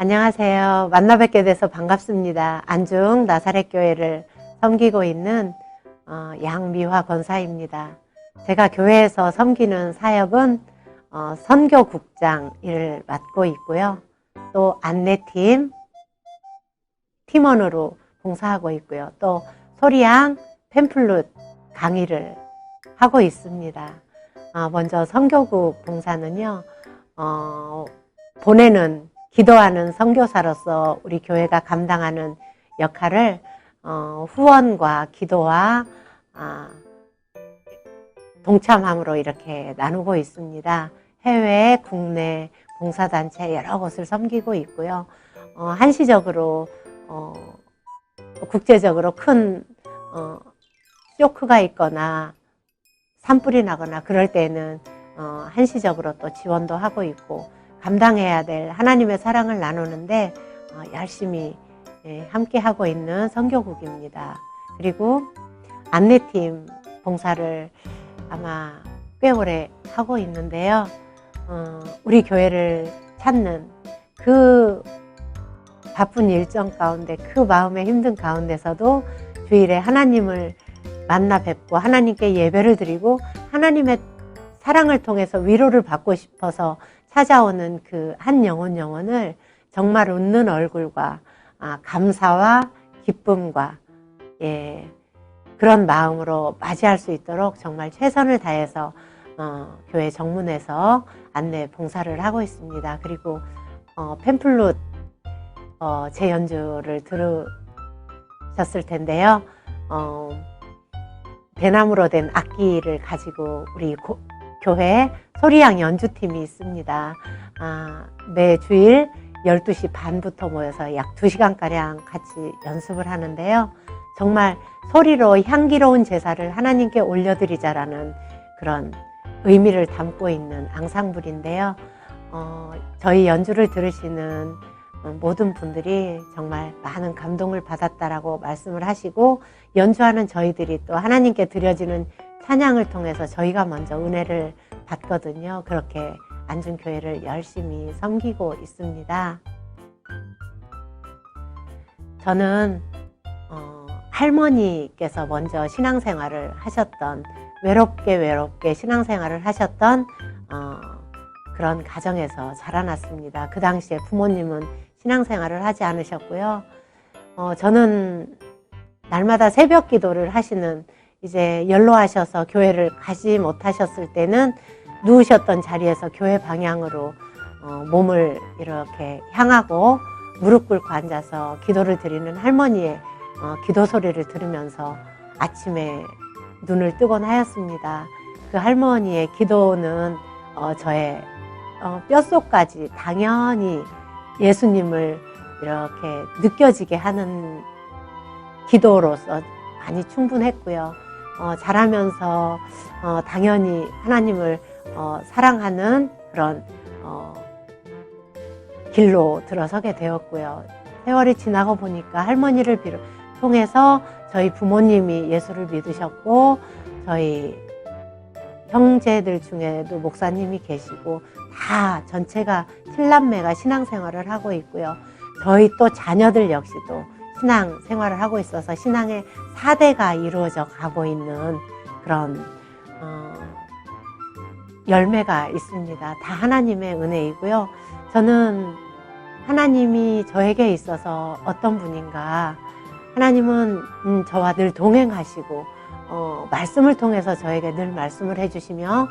안녕하세요. 만나 뵙게 돼서 반갑습니다. 안중 나사렛 교회를 섬기고 있는 어, 양미화 권사입니다. 제가 교회에서 섬기는 사역은 어, 선교국장 일을 맡고 있고요. 또 안내팀 팀원으로 봉사하고 있고요. 또 소리양 팸플룻 강의를 하고 있습니다. 아, 먼저 선교국 봉사는요. 어, 보내는 기도하는 선교사로서 우리 교회가 감당하는 역할을 어, 후원과 기도와 아, 동참함으로 이렇게 나누고 있습니다. 해외, 국내 봉사단체 여러 곳을 섬기고 있고요. 어, 한시적으로 어, 국제적으로 큰 어, 쇼크가 있거나 산불이 나거나 그럴 때는 어, 한시적으로 또 지원도 하고 있고 감당해야 될 하나님의 사랑을 나누는데 어, 열심히 예, 함께 하고 있는 선교국입니다. 그리고 안내팀 봉사를 아마 꽤 오래 하고 있는데요. 어, 우리 교회를 찾는 그 바쁜 일정 가운데 그 마음의 힘든 가운데서도 주일에 하나님을 만나 뵙고 하나님께 예배를 드리고 하나님의 사랑을 통해서 위로를 받고 싶어서 찾아오는 그 한 영혼 영혼을 정말 웃는 얼굴과 아, 감사와 기쁨과 예, 그런 마음으로 맞이할 수 있도록 정말 최선을 다해서 어, 교회 정문에서 안내 봉사를 하고 있습니다. 그리고 어, 팸플룻 어, 제 연주를 들으셨을 텐데요. 어, 대나무로 된 악기를 가지고 우리 고, 교회 소리양 연주팀이 있습니다. 아, 매 주일 12시 반부터 모여서 약 2시간가량 같이 연습을 하는데요. 정말 소리로 향기로운 제사를 하나님께 올려드리자라는 그런 의미를 담고 있는 앙상블인데요. 어, 저희 연주를 들으시는 모든 분들이 정말 많은 감동을 받았다라고 말씀을 하시고 연주하는 저희들이 또 하나님께 드려지는 찬양을 통해서 저희가 먼저 은혜를 받거든요. 그렇게 안중교회를 열심히 섬기고 있습니다. 저는 어, 할머니께서 먼저 신앙생활을 하셨던 외롭게 외롭게 신앙생활을 하셨던 어, 그런 가정에서 자라났습니다. 그 당시에 부모님은 신앙생활을 하지 않으셨고요. 어, 저는 날마다 새벽 기도를 하시는 이제 연로하셔서 교회를 가지 못하셨을 때는 누우셨던 자리에서 교회 방향으로 어, 몸을 이렇게 향하고 무릎 꿇고 앉아서 기도를 드리는 할머니의 어, 기도 소리를 들으면서 아침에 눈을 뜨곤 하였습니다. 그 할머니의 기도는 어, 저의 어, 뼛속까지 당연히 예수님을 이렇게 느껴지게 하는 기도로서 많이 충분했고요. 어, 자라면서 어, 당연히 하나님을 어, 사랑하는 그런 어, 길로 들어서게 되었고요. 세월이 지나고 보니까 할머니를 비롯 통해서 저희 부모님이 예수를 믿으셨고 저희 형제들 중에도 목사님이 계시고 다 전체가 칠남매가 신앙생활을 하고 있고요. 저희 또 자녀들 역시도 신앙 생활을 하고 있어서 신앙의 사대가 이루어져 가고 있는 그런 어, 열매가 있습니다. 다 하나님의 은혜이고요. 저는 하나님이 저에게 있어서 어떤 분인가 하나님은 음, 저와 늘 동행하시고 어, 말씀을 통해서 저에게 늘 말씀을 해주시며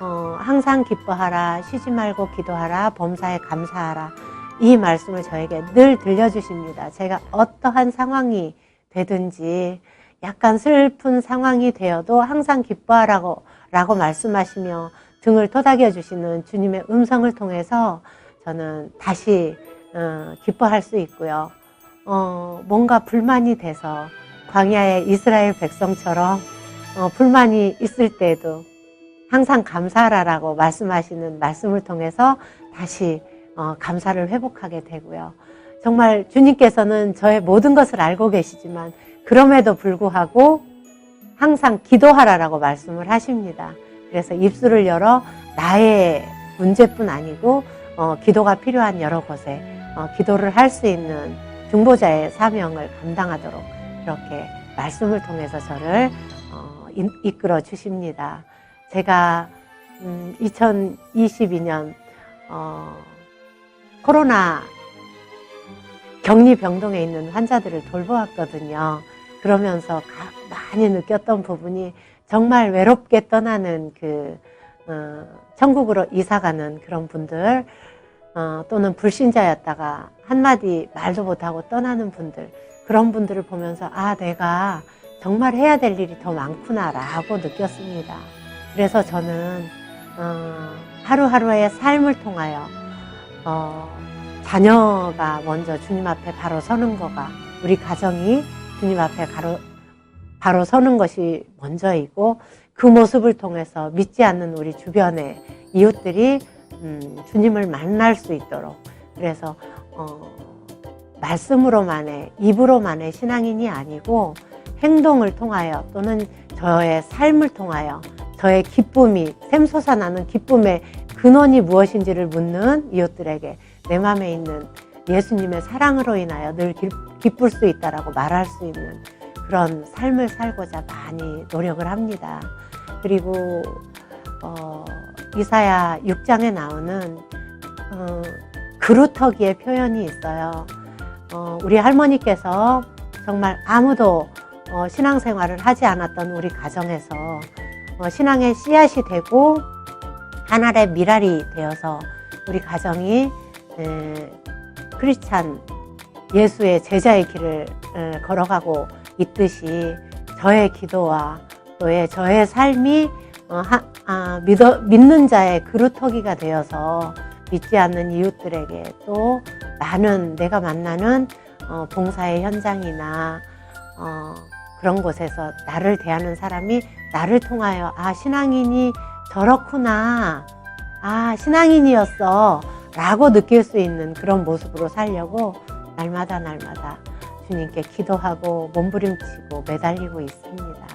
어, 항상 기뻐하라 쉬지 말고 기도하라 범사에 감사하라 이 말씀을 저에게 늘 들려주십니다. 제가 어떠한 상황이 되든지 약간 슬픈 상황이 되어도 항상 기뻐하라고 라고 말씀하시며 등을 토닥여 주시는 주님의 음성을 통해서 저는 다시 어, 기뻐할 수 있고요. 어, 뭔가 불만이 돼서 광야의 이스라엘 백성처럼 어, 불만이 있을 때에도 항상 감사하라라고 말씀하시는 말씀을 통해서 다시 어, 감사를 회복하게 되고요. 정말 주님께서는 저의 모든 것을 알고 계시지만 그럼에도 불구하고 항상 기도하라라고 말씀을 하십니다. 그래서 입술을 열어 나의 문제뿐 아니고 어, 기도가 필요한 여러 곳에 어, 기도를 할 수 있는 중보자의 사명을 감당하도록 이렇게 말씀을 통해서 저를 어, 인- 이끌어 주십니다. 제가 음, 2022년 어, 코로나 격리 병동에 있는 환자들을 돌보았거든요. 그러면서 가- 많이 느꼈던 부분이 정말 외롭게 떠나는 그 어, 천국으로 이사가는 그런 분들 어, 또는 불신자였다가 한마디 말도 못하고 떠나는 분들 그런 분들을 보면서 아 내가 정말 해야 될 일이 더 많구나라고 느꼈습니다. 그래서 저는 어, 하루하루의 삶을 통하여 어, 자녀가 먼저 주님 앞에 바로 서는 거가 우리 가정이 주님 앞에 바로, 바로 서는 것이 먼저이고 그 모습을 통해서 믿지 않는 우리 주변의 이웃들이 음, 주님을 만날 수 있도록. 그래서 어, 말씀으로만의 입으로만의 신앙인이 아니고 행동을 통하여 또는 저의 삶을 통하여 저의 기쁨이 샘솟아나는 기쁨의 근원이 무엇인지를 묻는 이웃들에게 내 마음에 있는 예수님의 사랑으로 인하여 늘 기, 기쁠 수 있다라고 말할 수 있는 그런 삶을 살고자 많이 노력을 합니다. 그리고 어, 이사야 6장에 나오는 어, 그루터기의 표현이 있어요. 어, 우리 할머니께서 정말 아무도 어, 신앙생활을 하지 않았던 우리 가정에서 어, 신앙의 씨앗이 되고 하늘의 미랄이 되어서 우리 가정이 에, 크리스찬 예수의 제자의 길을 에, 걸어가고 있듯이 저의 기도와 또의 저의 삶이 어, 하, 아, 믿는 자의 그루터기가 되어서 믿지 않는 이웃들에게 또 많은 내가 만나는 어, 봉사의 현장이나 어, 그런 곳에서 나를 대하는 사람이 나를 통하여 아 신앙인이 저렇구나 아 신앙인이었어 라고 느낄 수 있는 그런 모습으로 살려고 날마다 날마다 주님께 기도하고 몸부림치고 매달리고 있습니다.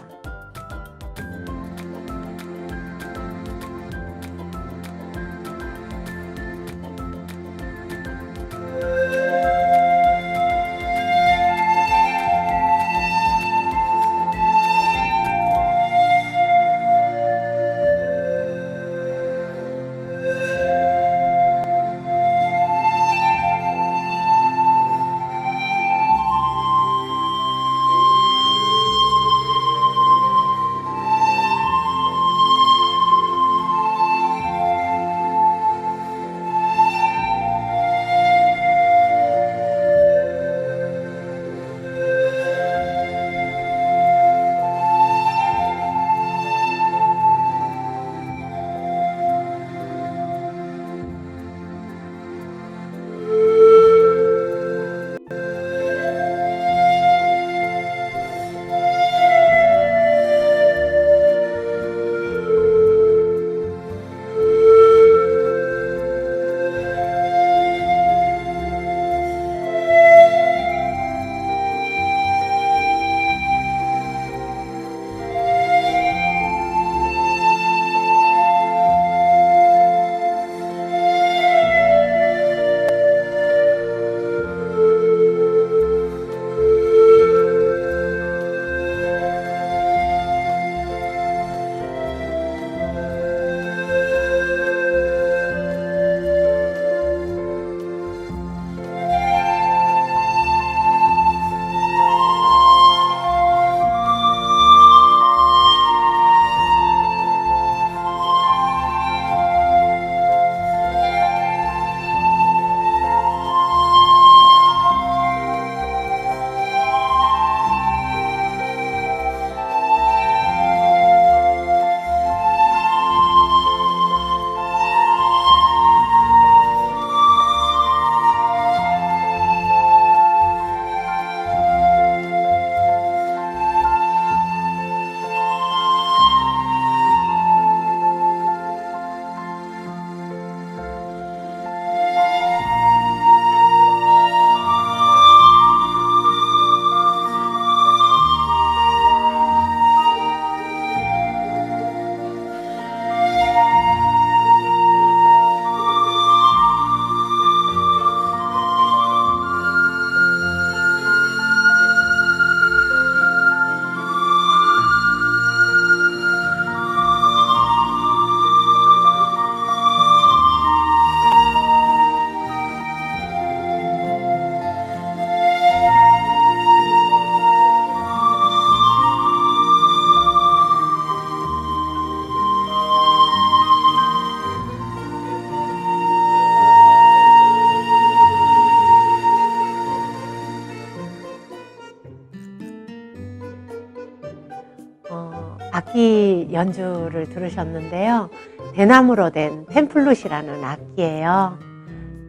연주를 들으셨는데요. 대나무로 된 펜플룻이라는 악기예요.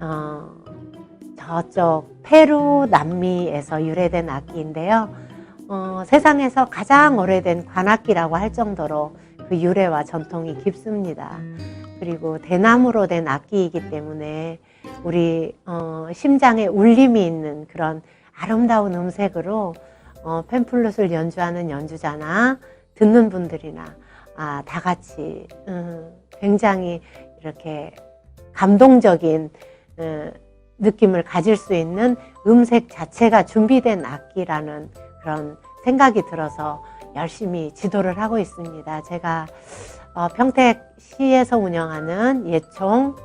어, 저쪽 페루 남미에서 유래된 악기인데요. 어, 세상에서 가장 오래된 관악기라고 할 정도로 그 유래와 전통이 깊습니다. 그리고 대나무로 된 악기이기 때문에 우리 어, 심장에 울림이 있는 그런 아름다운 음색으로 어, 펜플룻을 연주하는 연주자나 듣는 분들이나 아, 다 같이 음, 굉장히 이렇게 감동적인 어, 느낌을 가질 수 있는 음색 자체가 준비된 악기라는 그런 생각이 들어서 열심히 지도를 하고 있습니다. 제가 어, 평택시에서 운영하는 예총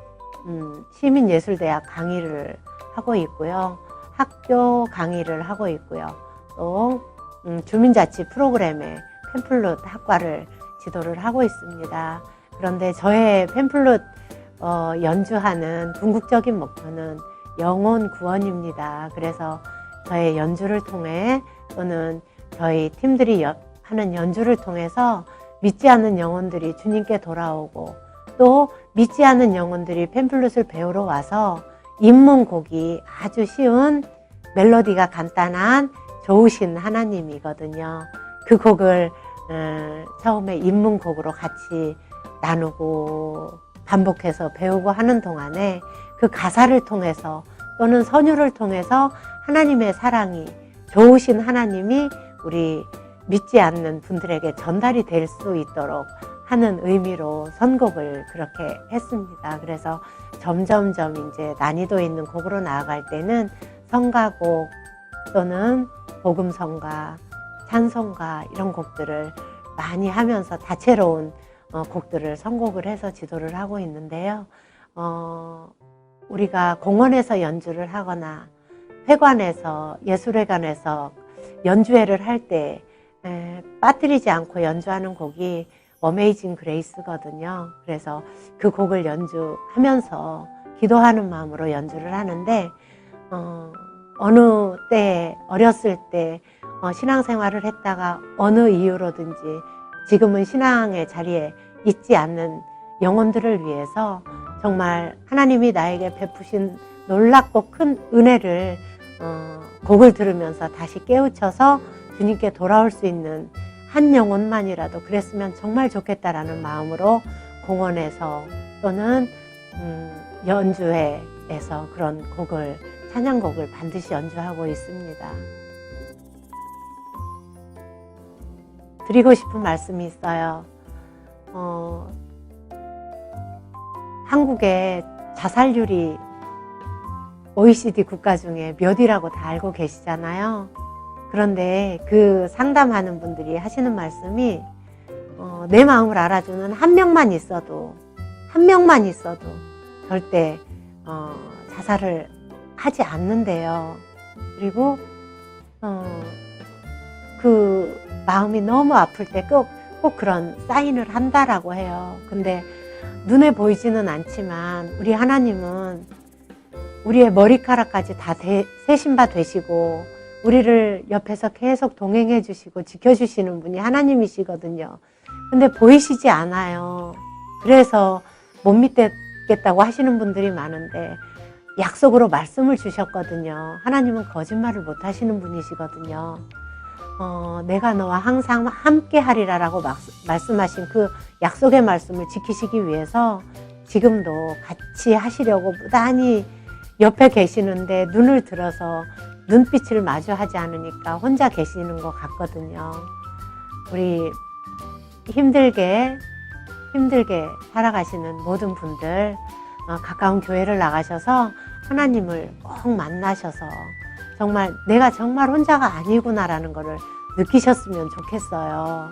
음, 시민예술대학 강의를 하고 있고요. 학교 강의를 하고 있고요. 또 음, 주민자치 프로그램에 펜플룻 학과를 지도를 하고 있습니다. 그런데 저의 펜플룻 어, 연주하는 궁극적인 목표는 영혼 구원입니다. 그래서 저의 연주를 통해 또는 저희 팀들이 여- 하는 연주를 통해서 믿지 않는 영혼들이 주님께 돌아오고 또 믿지 않는 영혼들이 펜플룻을 배우러 와서 입문곡이 아주 쉬운 멜로디가 간단한 좋으신 하나님이거든요. 그 곡을 어, 처음에 입문곡으로 같이 나누고 반복해서 배우고 하는 동안에 그 가사를 통해서 또는 선율을 통해서 하나님의 사랑이 좋으신 하나님이 우리 믿지 않는 분들에게 전달이 될 수 있도록 하는 의미로 선곡을 그렇게 했습니다. 그래서 점점점 이제 난이도 있는 곡으로 나아갈 때는 성가곡 또는 복음성가, 찬송가 이런 곡들을 많이 하면서 다채로운 어, 곡들을 선곡을 해서 지도를 하고 있는데요. 어, 우리가 공원에서 연주를 하거나 회관에서 예술회관에서 연주회를 할 때 빠뜨리지 않고 연주하는 곡이 어메이징 그레이스거든요. 그래서 그 곡을 연주하면서 기도하는 마음으로 연주를 하는데 어, 어느 때 어렸을 때 어, 신앙생활을 했다가 어느 이유로든지 지금은 신앙의 자리에 있지 않는 영혼들을 위해서 정말 하나님이 나에게 베푸신 놀랍고 큰 은혜를 어, 곡을 들으면서 다시 깨우쳐서 주님께 돌아올 수 있는 한 영혼만이라도 그랬으면 정말 좋겠다라는 마음으로 공원에서 또는 음, 연주회에서 그런 곡을 찬양곡을 반드시 연주하고 있습니다. 드리고 싶은 말씀이 있어요. 어, 한국의 자살률이 OECD 국가 중에 몇이라고 다 알고 계시잖아요. 그런데 그 상담하는 분들이 하시는 말씀이 어, 내 마음을 알아주는 한 명만 있어도 한 명만 있어도 절대 어, 자살을 하지 않는데요. 그리고 어, 그 마음이 너무 아플 때 꼭 꼭 그런 사인을 한다라고 해요. 근데 눈에 보이지는 않지만 우리 하나님은 우리의 머리카락까지 다 대, 세신바 되시고 우리를 옆에서 계속 동행해 주시고 지켜 주시는 분이 하나님이시거든요. 근데 보이시지 않아요. 그래서 못 믿겠다고 하시는 분들이 많은데 약속으로 말씀을 주셨거든요. 하나님은 거짓말을 못 하시는 분이시거든요. 어, 내가 너와 항상 함께 하리라 라고 막, 말씀하신 그 약속의 말씀을 지키시기 위해서 지금도 같이 하시려고 무단히 옆에 계시는데 눈을 들어서 눈빛을 마주하지 않으니까 혼자 계시는 것 같거든요. 우리 힘들게 힘들게 살아가시는 모든 분들 어, 가까운 교회를 나가셔서 하나님을 꼭 만나셔서 정말 내가 정말 혼자가 아니구나라는 것을 느끼셨으면 좋겠어요.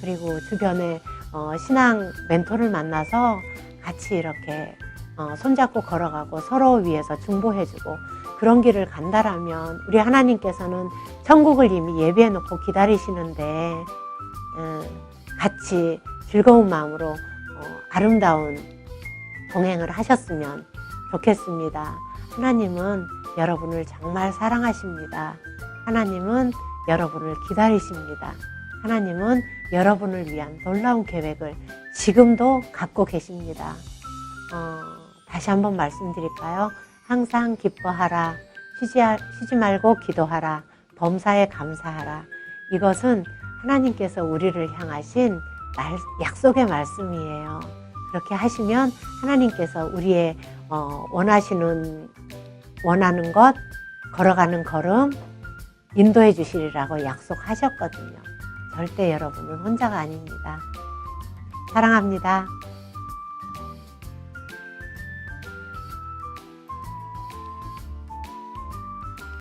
그리고 주변에 어, 신앙 멘토를 만나서 같이 이렇게 어, 손잡고 걸어가고 서로 위해서 중보해주고 그런 길을 간다라면 우리 하나님께서는 천국을 이미 예비해 놓고 기다리시는데 음, 같이 즐거운 마음으로 어, 아름다운 동행을 하셨으면 좋겠습니다. 하나님은 여러분을 정말 사랑하십니다. 하나님은 여러분을 기다리십니다. 하나님은 여러분을 위한 놀라운 계획을 지금도 갖고 계십니다. 어, 다시 한번 말씀드릴까요? 항상 기뻐하라. 쉬지, 쉬지 말고 기도하라. 범사에 감사하라. 이것은 하나님께서 우리를 향하신 말, 약속의 말씀이에요. 그렇게 하시면 하나님께서 우리의 어, 원하시는 원하는 것 걸어가는 걸음 인도해 주시리라고 약속하셨거든요. 절대 여러분은 혼자가 아닙니다. 사랑합니다.